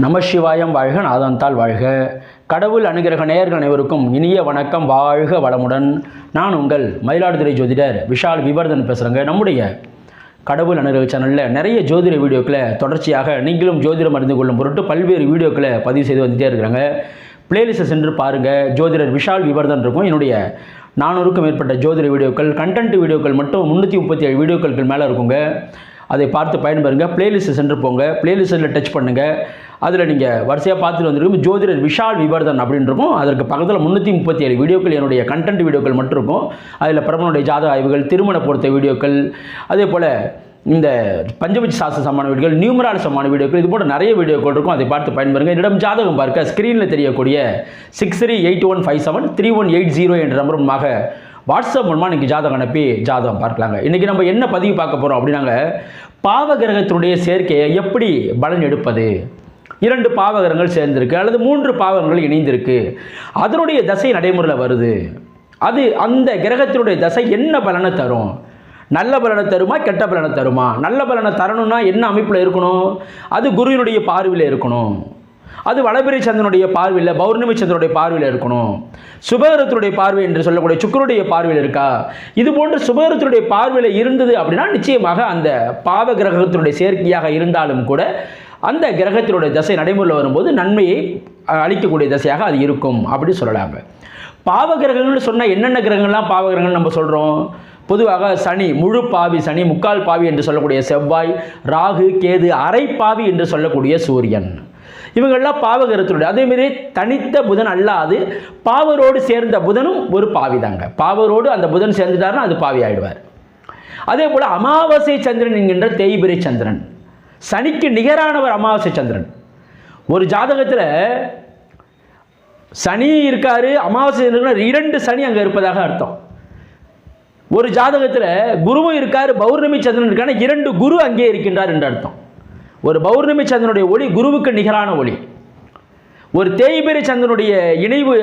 நமசிவாயம் வாழ்க நாதந்தால் வாழ்க. கடவுள் அனுகிரக நேயர்கள் அனைவருக்கும் இனிய வணக்கம். வாழ்க வளமுடன். நான் உங்கள் மயிலாடுதுறை ஜோதிடர் விஷால் விவர்தன் பேசுகிறேங்க நம்முடைய கடவுள் அனுகிரக சேனலில் நிறைய ஜோதிட வீடியோக்களை தொடர்ச்சியாக நீங்களும் ஜோதிடம் அறிந்து கொள்ளும் பொருட்டு பல்வேறு வீடியோக்களை பதிவு செய்து வந்துட்டே இருக்கிறாங்க. பிளேலிஸ்ட்டை சென்று பாருங்கள் ஜோதிடர் விஷால் விவர்தன் இருக்கும். என்னுடைய நானூறுக்கும் மேற்பட்ட ஜோதிட வீடியோக்கள் கண்டென்ட் வீடியோக்கள் மட்டும் முந்நூற்றி முப்பத்தி ஏழு வீடியோக்களுக்கு மேலே இருக்குங்க. அதை பார்த்து பயன்பெறுங்க. பிளேலிஸ்ட்டு சென்று போங்க. பிளேலிஸ்ட்டில் டச் பண்ணுங்கள் அதில் நீங்கள் வரிசையாக பார்த்துட்டு வந்துருக்கும் ஜோதிடர் விஷால் விவர்தன் அப்படின்னு இருக்கும் அதற்கு பக்கத்தில் முந்நூற்றி முப்பத்தி ஏழு வீடியோக்கள் என்னுடைய கண்டென்ட் வீடியோக்கள் மட்டும் இருக்கும். அதில் பிரபலனுடைய ஜாதக ஆய்வுகள் திருமண பொறுத்த வீடியோக்கள் அதே போல் இந்த பஞ்சபட்ச சாஸ்திர சமான வீடியோக்கள் நியூமரால் சமான வீடியோக்கள் இது போன்ற நிறைய வீடியோக்கள் இருக்கும். அதை பார்த்து பயன்பெறுங்க. என்னிடம் ஜாதகம் பார்க்க ஸ்க்ரீனில் தெரியக்கூடிய six three eight one five seven three one eight zero என்ற நம்பர் மூலமாக வாட்ஸ்அப் மூலமாக இன்றைக்கி ஜாதகம் அனுப்பி ஜாதகம் பார்க்கலாங்க. இன்றைக்கி நம்ம என்ன பதிவு பார்க்க போகிறோம் அப்படின்னாங்க பாவகிரகத்தினுடைய சேர்க்கையை எப்படி பலன் எடுப்பது? இரண்டு பாவகரங்கள் சேர்ந்திருக்கு அல்லது மூன்று பாவகங்கள் இணைந்திருக்கு. அதனுடைய தசை நடைமுறையில் வருது. அது அந்த கிரகத்தினுடைய தசை என்ன பலனை தரும்? நல்ல பலனை தருமா கெட்ட பலனை தருமா? நல்ல பலனை தரணும்னா என்ன அமைப்பில் இருக்கணும்? அது குருவினுடைய பார்வையில் இருக்கணும். அது வளபிரி சந்திரனுடைய பார்வையில் பௌர்ணமி சந்திரனுடைய பார்வையில் இருக்கணும். சுபகரத்தினுடைய பார்வை என்று சொல்லக்கூடிய சுக்கருடைய பார்வையில் இருக்கா? இது போன்ற சுபகரத்தினுடைய பார்வையில் இருந்தது அப்படின்னா நிச்சயமாக அந்த பாவ கிரகத்தினுடைய சேர்க்கையாக இருந்தாலும் கூட அந்த கிரகத்தினுடைய தசை நடைமுறையில் வரும்போது நன்மையை அளிக்கக்கூடிய தசையாக அது இருக்கும் அப்படி சொல்லலாங்க பாவ கிரகங்கள்னு சொன்னால் என்னென்ன கிரகங்கள்லாம் பாவ கிரகங்கள் நம்ம சொல்கிறோம் பொதுவாக சனி முழு பாவி சனி முக்கால் பாவி என்று சொல்லக்கூடிய செவ்வாய் ராகு கேது அரை பாவி என்று சொல்லக்கூடிய சூரியன். இவங்கெல்லாம் பாவகரத்தினுடைய அதேமாரி தனித்த புதன் அல்லாது பாவரோடு சேர்ந்த புதனும் ஒரு பாவி தாங்க. பாவரோடு அந்த புதன் சேர்ந்துட்டாருன்னா அது பாவி ஆயிடுவார். அதே போல் அமாவாசை சந்திரன் என்கின்ற தேய்பிரை சந்திரன். சனிக்கு நிகரானவர் அமாவாசை சந்திரன். ஒரு ஜாதகத்தில் சனி இருக்காரு அமாவாசை சந்திரன் இரண்டு சனி அங்கே இருப்பதாக அர்த்தம். ஒரு ஜாதகத்தில் குருவும் இருக்கார் பௌர்ணமி சந்திரன் இருக்கான இரண்டு குரு அங்கே இருக்கின்றார் என்று அர்த்தம். ஒரு பௌர்ணமி சந்திரனுடைய ஒளி குருவுக்கு நிகரான ஒளி. ஒரு தேய்பிரை சந்திரனுடைய இணைவு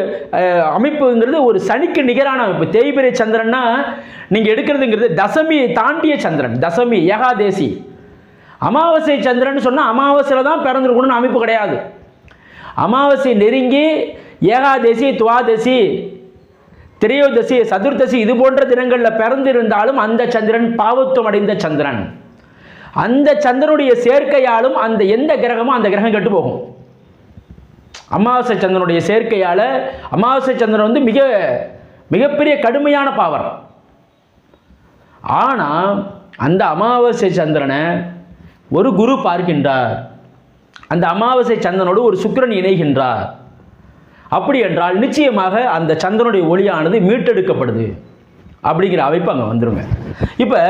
அமைப்புங்கிறது ஒரு சனிக்கு நிகரான அமைப்பு. தேய்பிரை சந்திரன்னா நீங்கள் எடுக்கிறதுங்கிறது தசமியை தாண்டிய சந்திரன் தசமி ஏகாதேசி. அமாவாசை சந்திரன் சொன்னால் அமாவாசையில் தான் பிறந்திருக்கணும்னு அமைப்பு கிடையாது. அமாவாசை நெருங்கி ஏகாதசி துவாதசி திரையோதசி சதுர்தசி இது போன்ற தினங்களில் பிறந்திருந்தாலும் அந்த சந்திரன் பாவத்துவம் அடைந்த சந்திரன். அந்த சந்திரனுடைய சேர்க்கையாலும் அந்த எந்த கிரகமும் அந்த கிரகம் கெட்டு போகும். அமாவாசை சந்திரனுடைய சேர்க்கையால் அமாவாசை சந்திரன் வந்து மிக மிகப்பெரிய கடுமையான பாவர் ஆனால் அந்த அமாவாசை சந்திரனை ஒரு குரு பார்க்கின்றார். அந்த அமாவாசை சந்திரனோடு ஒரு சுக்கிரன் இணைகின்றார். அப்படி என்றால் நிச்சயமாக அந்த சந்திரனுடைய ஒளியானது மீட்டெடுக்கப்படுது. அப்படிங்கிற அமைப்பு அங்கே வந்துருங்க. இப்போ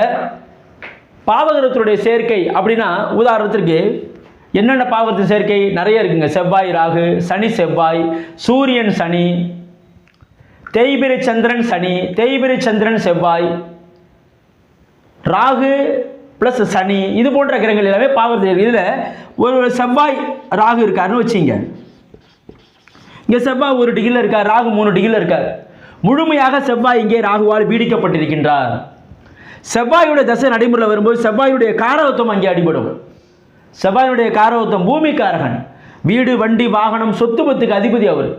பாவகிரகத்தினுடைய சேர்க்கை அப்படின்னா உதாரணத்திற்கு என்னென்ன பாவகத்தின் சேர்க்கை? நிறைய இருக்குங்க. செவ்வாய் ராகு சனி செவ்வாய் சூரியன் சனி தேய்பிரி சந்திரன் சனி தேய்பிரி சந்திரன் செவ்வாய் ராகு ப்ளஸ் சனி இது போன்ற கிரகங்கள் எல்லாமே பாவத்தில் இதில் ஒரு செவ்வாய் ராகு இருக்காருன்னு வச்சுங்க. இங்கே செவ்வாய் ஒரு டிகிரியில் இருக்கார் ராகு மூணு டிகிரியில் இருக்கார். முழுமையாக செவ்வாய் இங்கே ராகுவால் பீடிக்கப்பட்டிருக்கின்றார். செவ்வாயுடைய தசை நடைமுறையில் வரும்போது செவ்வாயுடைய காரவத்துவம் அங்கே அடிபடும். செவ்வாயுடைய காரவத்துவம் பூமிக்காரகன். வீடு வண்டி வாகனம் சொத்து பத்துக்கு அதிபதி அவர்.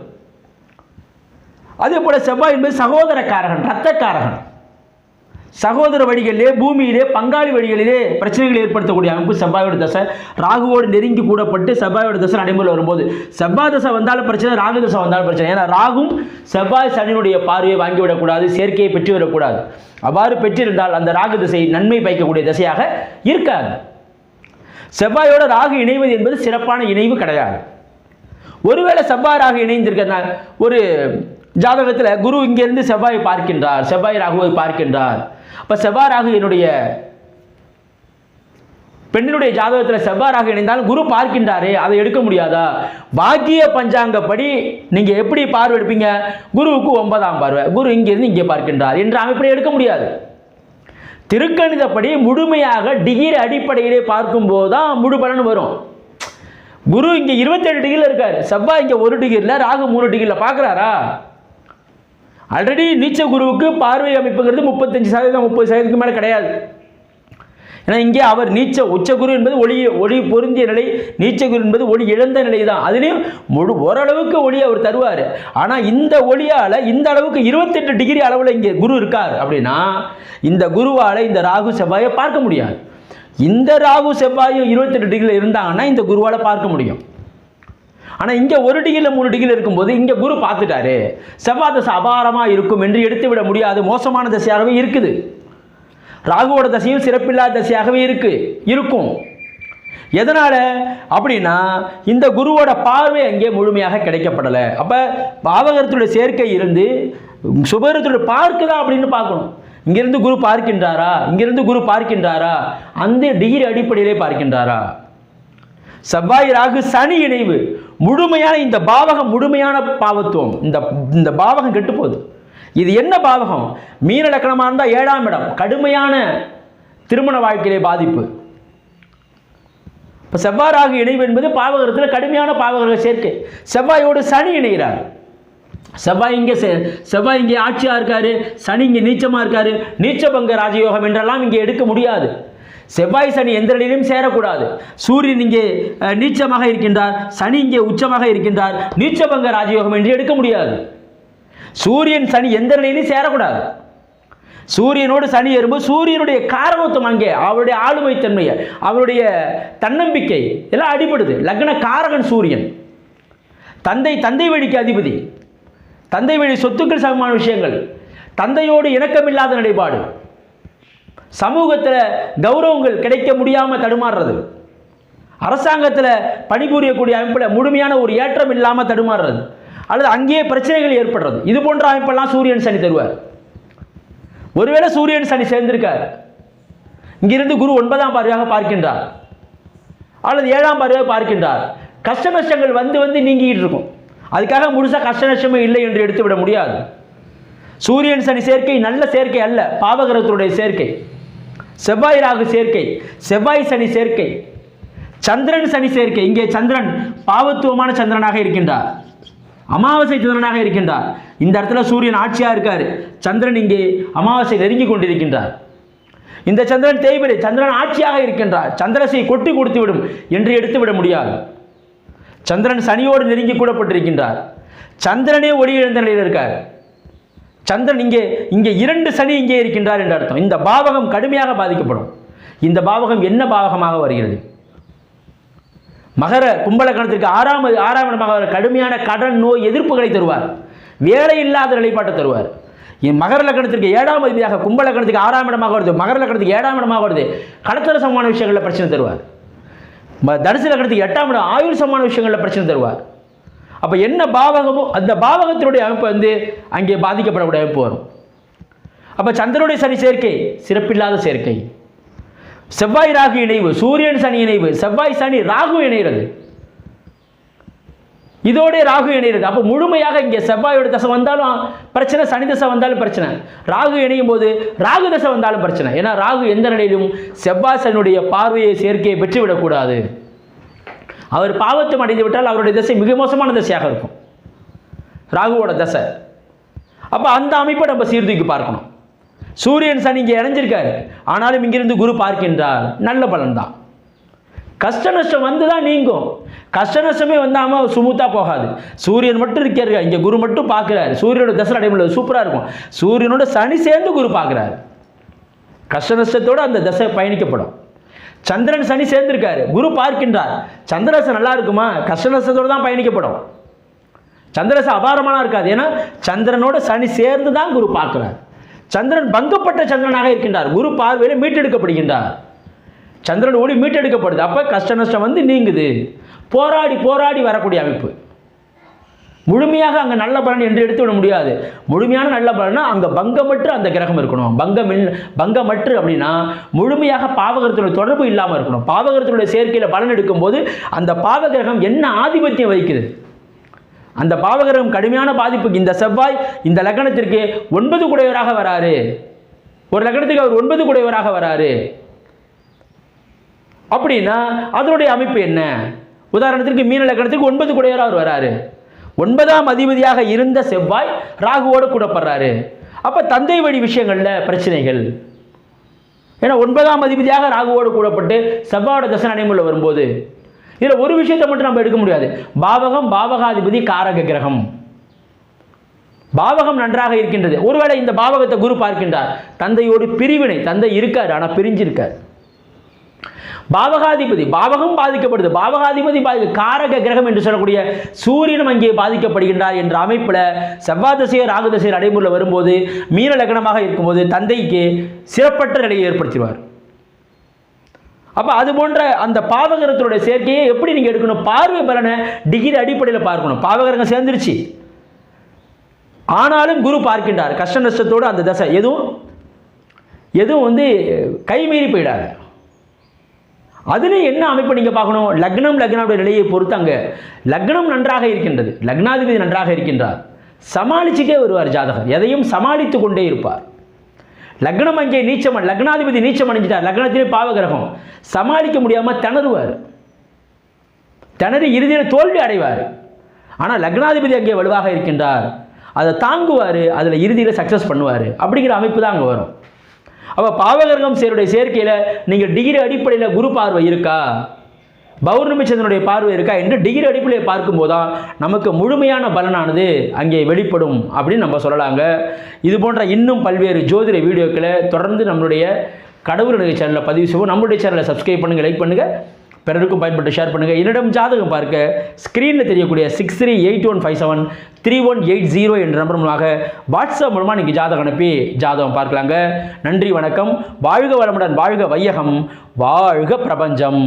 அதே போல் செவ்வாய் என்பது சகோதரக்காரகன் ரத்தக்காரகன் சகோதர வழிகளிலே பூமியிலே பங்காளி வழிகளிலே பிரச்சனைகளை ஏற்படுத்தக்கூடிய அமைப்பு செவ்வாயோட தசை. ராகுவோடு நெருங்கி கூடப்பட்டு செவ்வாயோட தசை நடைமுறையில் வரும்போது. செவ்வாய் தசை வந்தாலும் பிரச்சனை ராகு தசை வந்தாலும் பிரச்சனை. ஏன்னா ராகும் செவ்வாய் சனியினுடைய பார்வையை வாங்கிவிடக்கூடாது சேர்க்கையை பெற்றுவிடக்கூடாது அவ்வாறு பெற்றிருந்தால் அந்த ராகு திசை நன்மை பயக்கக்கூடிய திசையாக இருக்காது. செவ்வாயோட ராகு இணைவது என்பது சிறப்பான இணைவு கிடையாது. ஒருவேளை செவ்வாய் ராகு இணைந்திருக்கிறதுனால ஒரு ஜாதகத்தில் குரு இங்கேருந்து செவ்வாய் பார்க்கின்றார். செவ்வாய் ராகுவை பார்க்கின்றார். அப்போ செவ்வாய் ராகு என்னுடைய பெண்ணினுடைய ஜாதகத்தில் செவ்வாறாக ராகு இணைந்தாலும் குரு பார்க்கின்றாரே அதை எடுக்க முடியாதா? பாக்கிய பஞ்சாங்கப்படி நீங்கள் எப்படி பார்வை எடுப்பீங்க? குருவுக்கு ஒன்பதாம் பார்வை. குரு இங்கிருந்து இங்கே பார்க்கின்றார். என்ற அமைப்பில் எடுக்க முடியாது. திருக்கணிதப்படி முழுமையாக டிகிரி அடிப்படையிலே பார்க்கும்போது தான் முழு பலன் வரும். குரு இங்கே இருபத்தேழு டிகிரியில் இருக்கார். செவ்வாய் இங்கே ஒரு டிகிரியில் ராகு மூணு டிகிரியில் பார்க்குறாரா? ஆல்ரெடி நீச்ச குருவுக்கு பார்வை அமைப்புங்கிறது முப்பத்தஞ்சு சதவீதம் முப்பது சதவீதத்துக்கு மேலே கிடையாது. ஏன்னா இங்கே அவர் நீச்ச உச்சகுரு என்பது ஒளி ஒளி பொருந்திய நிலை நீச்சகுரு என்பது ஒளி இழந்த நிலை தான் அதுலேயும் முழு ஓரளவுக்கு ஒளி அவர் தருவார். ஆனால் இந்த ஒளியால் இந்த அளவுக்கு இருபத்தெட்டு டிகிரி அளவில் இங்கே குரு இருக்கார் அப்படின்னா இந்த குருவால் இந்த ராகு செவ்வாயை பார்க்க முடியாது. இந்த ராகு செவ்வாயும் இருபத்தெட்டு டிகிரியில் இருந்தாங்கன்னா இந்த குருவால் பார்க்க முடியும். ஆனால் இங்கே ஒரு டிகிரியில் மூணு டிகிரியில் இருக்கும்போது இங்கே குரு பார்த்துட்டாரு. செவ்வாய் தசை அபாரமாக இருக்கும் என்று எடுத்து விட முடியாது. மோசமான தசையாகவே இருக்குது. ராகுவோட தசையும் சிறப்பில்லாத தசையாகவே இருக்கு. இருக்கும். எதனால்? அப்படின்னா இந்த குருவோட பார்வை அங்கே முழுமையாக கிடைக்கப்படலை. அப்போ பாவகரத்துடைய சேர்க்கை இருந்து சுபகரத்துடைய பார்க்குதா அப்படின்னு பார்க்கணும். இங்கிருந்து குரு பார்க்கின்றாரா? இங்கிருந்து குரு பார்க்கின்றாரா? அந்த டிகிரி அடிப்படையிலே பார்க்கின்றாரா? செவ்வாய் ராகு சனி இணைவு. முழுமையான இந்த பாவகம் முழுமையான பாவத்துவம். இந்த இந்த பாவகம் கெட்டு போகுது. இது என்ன பாவகம்? மீன லக்கணமாக இருந்தால் ஏழாம் இடம். கடுமையான திருமண வாழ்க்கையிலே பாதிப்பு. இப்போ செவ்வாய் ராகு இணைவு என்பது பாவகரத்தில் கடுமையான பாவகர சேர்க்கை. செவ்வாயோடு சனி இணைகிறார். செவ்வாய் இங்கே செ- செவ்வாய் இங்கே ஆட்சியாக இருக்காரு சனி இங்கே நீச்சமாக இருக்காரு நீச்சபங்க ராஜயோகம் என்றெல்லாம் இங்கே எடுக்க முடியாது. செவ்வாய் சனி எந்த நிலையிலும் சேரக்கூடாது. சூரியன் இங்கே நீச்சமாக இருக்கின்றார் சனி இங்கே உச்சமாக இருக்கின்றார் நீச்சபங்க ராஜயோகம் என்று எடுக்க முடியாது. சூரியன் சனி எந்த நிலையிலும் சேரக்கூடாது. சூரியனோடு சனி ஏறும்போது சூரியனுடைய காரணத்துவம் அங்கே அவருடைய ஆளுமை தன்மையை அவருடைய தன்னம்பிக்கை எல்லாம் அடிபடுது. லக்ன காரகன் சூரியன். தந்தை தந்தை வழிக்கு அதிபதி. தந்தை வழி சொத்துக்கள் சமமான விஷயங்கள். தந்தையோடு இணக்கமில்லாத நிலைப்பாடு. சமூகத்தில் கௌரவங்கள் கிடைக்க முடியாமல் தடுமாறுறது. அரசாங்கத்தில் பணிபுரியக்கூடிய அமைப்பில் முழுமையான ஒரு ஏற்றம் இல்லாமல் தடுமாறுறது. அல்லது அங்கேயே பிரச்சனைகள் ஏற்படுறது. இது போன்ற அமைப்பெல்லாம் சூரியன் சனி தருவார். ஒருவேளை சூரியன் சனி சேர்ந்திருக்கார். இங்கிருந்து குரு ஒன்பதாம் பார்வையாக பார்க்கின்றார். அல்லது ஏழாம் பார்வையாக பார்க்கின்றார். கஷ்ட நஷ்டங்கள் வந்து வந்து நீங்கிட்டு இருக்கும். அதுக்காக முழுசாக கஷ்ட நஷ்டமே இல்லை என்று எடுத்துவிட முடியாது. சூரியன் சனி சேர்க்கை நல்ல சேர்க்கை அல்ல பாவகிரகத்துடைய சேர்க்கை. செவ்வாய் ராகு சேர்க்கை செவ்வாய் சனி சேர்க்கை சந்திரன் சனி சேர்க்கை. இங்கே சந்திரன் பாவத்துவமான சந்திரனாக இருக்கின்றார். அமாவாசை சந்திரனாக இருக்கின்றார். இந்த இடத்துல சூரியன் ஆட்சியாக இருக்கார். சந்திரன் இங்கே அமாவாசை நெருங்கி கொண்டிருக்கின்றார். இந்த சந்திரன் தேய்பிரை சந்திரன் ஆட்சியாக இருக்கின்றார். சந்திரசை கொட்டி கொடுத்து விடும் என்று எடுத்து விட முடியாது. சந்திரன் சனியோடு நெருங்கி கூடப்பட்டிருக்கின்றார். சந்திரனே ஒளி இழந்த நிலையில் இருக்கார். சந்திரன் இங்கே இங்கே இரண்டு சனி இங்கே இருக்கின்றார் என்று அர்த்தம். இந்த பாவகம் கடுமையாக பாதிக்கப்படும். இந்த பாவகம் என்ன பாவகமாக வருகிறது? மகர கும்பலக்கணத்திற்கு ஆறாம் ஆறாம் இடமாக வர கடுமையான கடன் நோய் எதிர்ப்புகளை தருவார். வேலை இல்லாத நிலைப்பாட்டை தருவார். மகர லக்கணத்திற்கு ஏழாம் அதிபதியாக கும்ப லக்கணத்துக்கு ஆறாம் இடமாக வருது. மகர லக்கணத்துக்கு ஏழாம் இடமாக வருது. கடத்தல் சமமான விஷயங்களில் பிரச்சனை தருவார். தனுசு லக்கணத்துக்கு எட்டாம் இடம் ஆயுள் சமமான விஷயங்களில் பிரச்சனை தருவார். அப்போ என்ன பாவகமோ அந்த பாவகத்தினுடைய அமைப்பு வந்து அங்கே பாதிக்கப்படக்கூடிய அமைப்பு வரும். அப்போ சந்திரனுடைய சனி சேர்க்கை சிறப்பில்லாத சேர்க்கை. செவ்வாய் ராகு இணைவு சூரியன் சனி இணைவு செவ்வாய் சனி ராகு இணைகிறது. இதோட ராகு இணைகிறது. அப்போ முழுமையாக இங்கே செவ்வாயோட தசை வந்தாலும் பிரச்சனை சனி தசை வந்தாலும் பிரச்சனை. ராகு இணையும் போது ராகு தசை வந்தாலும் பிரச்சனை. ஏன்னா ராகு எந்த நிலையிலும் செவ்வாய் சனுடைய பார்வையை சேர்க்கையை பெற்றுவிடக்கூடாது. அவர் பாவத்தம் அடைந்து விட்டால் அவருடைய தசை மிக மோசமான தசையாக இருக்கும். ராகுவோட தசை. அப்போ அந்த அமைப்பை நம்ம சீர்தூக்கி பார்க்கணும். சூரியன் சனி இங்கே இணைஞ்சிருக்காரு. ஆனாலும் இங்கிருந்து குரு பார்க்கின்றார். நல்ல பலன் தான். கஷ்ட நஷ்டம் வந்து தான் நீங்கும். கஷ்ட நஷ்டமே வந்தாமல் சுமூத்தாக போகாது. சூரியன் மட்டும் இருக்காரு. இங்கே குரு மட்டும் பார்க்குறாரு. சூரியனோட தசை அடைமுடியல சூப்பராக இருக்கும். சூரியனோட சனி சேர்ந்து குரு பார்க்குறாரு. கஷ்ட நஷ்டத்தோடு அந்த தசை பயணிக்கப்படும். சந்திரன் சனி சேர்ந்திருக்காரு. குரு பார்க்கின்றார். சந்திரசை நல்லா இருக்குமா? கஷ்டநஷ்டத்தோடு தான் பயணிக்கப்படும். சந்திரசன் அபாரமான இருக்காது. ஏன்னா சந்திரனோட சனி சேர்ந்து தான் குரு பார்க்குறார். சந்திரன் பங்கப்பட்ட சந்திரனாக இருக்கின்றார். குரு பார்வையில் மீட்டெடுக்கப்படுகின்றார். சந்திரன் ஒளி மீட்டெடுக்கப்படுது. அப்போ கஷ்ட நஷ்டம் வந்து நீங்குது. போராடி போராடி வரக்கூடிய அமைப்பு. முழுமையாக அங்கே நல்ல பலன் என்று எடுத்துவிட முடியாது. முழுமையான நல்ல பலனா அங்கே பங்கமற்று அந்த கிரகம் இருக்கணும். பங்கம் இல்ல பங்கமற்று அப்படின்னா முழுமையாக பாவகரத்தினுடைய தொடர்பு இல்லாமல் இருக்கணும். பாவகரத்தினுடைய சேர்க்கையில் பலன் எடுக்கும்போது அந்த பாவகிரகம் என்ன ஆதிபத்தியம் வகிக்குது? அந்த பாவகிரகம் கடுமையான பாதிப்புக்கு இந்த செவ்வாய் இந்த லக்னத்திற்கு ஒன்பது குடையவராக வராரு. ஒரு லக்னத்துக்கு அவர் ஒன்பது குடையவராக வராரு. அப்படின்னா அதனுடைய அமைப்பு என்ன? உதாரணத்திற்கு மீன லக்கணத்துக்கு ஒன்பது குடையவராக அவர் வராரு. ஒன்பதாம் அதிபதியாக இருந்த செவ்வாய் ராகுவோடு கூடப்படுறாரு அப்போ தந்தை வழி விஷயங்களில் பிரச்சனைகள். ஏன்னா ஒன்பதாம் அதிபதியாக ராகுவோடு கூடப்பட்டு செவ்வாயோட தசை நடைமுறையில் வரும்போது இதில் ஒரு விஷயத்தை மட்டும் நம்ம எடுக்க முடியாது. பாவகம் பாவகாதிபதி காரக கிரகம். பாவகம் நன்றாக இருக்கின்றது. ஒருவேளை இந்த பாவகத்தை குரு பார்க்கின்றார். தந்தையோடு பிரிவினை. தந்தை இருக்கார் ஆனால் பிரிஞ்சிருக்கார். பாவகாதிபதி பாவகம் பாதிக்கப்படுது. பாவகாதிபதி பாதி காரக கிரகம் என்று சொல்லக்கூடிய சூரியனும் அங்கே பாதிக்கப்படுகின்றார் என்ற அமைப்பில் செவ்வாய் திசையர் ராகு திசையர் நடைமுறையில் வரும்போது மீன லக்னமாக இருக்கும்போது தந்தைக்கு சிறப்பற்ற நிலையை ஏற்படுத்திடுவார். அப்போ அது போன்ற அந்த பாவகரத்தினுடைய சேர்க்கையை எப்படி நீங்கள் எடுக்கணும்? பார்வை பலனை டிகிரி அடிப்படையில் பார்க்கணும். பாவகரங்க சேர்ந்துருச்சு. ஆனாலும் குரு பார்க்கின்றார். கஷ்ட நஷ்டத்தோடு அந்த தசை. எதுவும்? எதுவும் வந்து கைமீறி போயிடாது. அதுலேயும் என்ன அமைப்பு நீங்கள் பார்க்கணும்? லக்னம் லக்னாவுடைய நிலையை பொறுத்து அங்கே லக்னம் நன்றாக இருக்கின்றது. லக்னாதிபதி நன்றாக இருக்கின்றார். சமாளிச்சுட்டே வருவார் ஜாதகர். எதையும் சமாளித்து கொண்டே இருப்பார். லக்னம் அங்கே நீச்சம் லக்னாதிபதி நீச்சம் அடைஞ்சிட்டார். லக்னத்திலே பாவகிரகம். சமாளிக்க முடியாமல் திணறுவார். திணறி இறுதியில் தோல்வி அடைவார். ஆனால் லக்னாதிபதி அங்கே வலுவாக இருக்கின்றார். அதை தாங்குவார். அதில் இறுதியில் சக்ஸஸ் பண்ணுவார். அப்படிங்கிற அமைப்பு தான் அங்கே வரும். அப்போ பாவகர்கம் சேருடைய சேர்க்கையில் நீங்கள் டிகிரி அடிப்படையில் குரு பார்வை இருக்கா? பௌர்ணமி சந்திரனுடைய பார்வை இருக்கா? என்று டிகிரி அடிப்படையில் பார்க்கும்போதுதான் நமக்கு முழுமையான பலனானது அங்கே வெளிப்படும் அப்படின்னு நம்ம சொல்லலாங்க. இது போன்ற இன்னும் பல்வேறு ஜோதிட வீடியோக்களை தொடர்ந்து நம்மளுடைய கடவுள் சேனலில் பதிவு செய்வோம். நம்மளுடைய சேனலை சப்ஸ்கிரைப் பண்ணுங்கள் லைக் பண்ணுங்கள் பிறருக்கும் பயன்பட்டு ஷேர் பண்ணுங்கள் என்னிடம் ஜாதகம் பார்க்க ஸ்க்ரீனில் தெரியக்கூடிய six three eight one five seven three one eight zero என்ற நம்பர் மூலமாக வாட்ஸ்அப் மூலமாக நீங்கள் ஜாதகம் அனுப்பி ஜாதகம் பார்க்கலாங்க. நன்றி வணக்கம். வாழ்க வளமுடன் வாழ்க வையகம். வாழ்க பிரபஞ்சம்.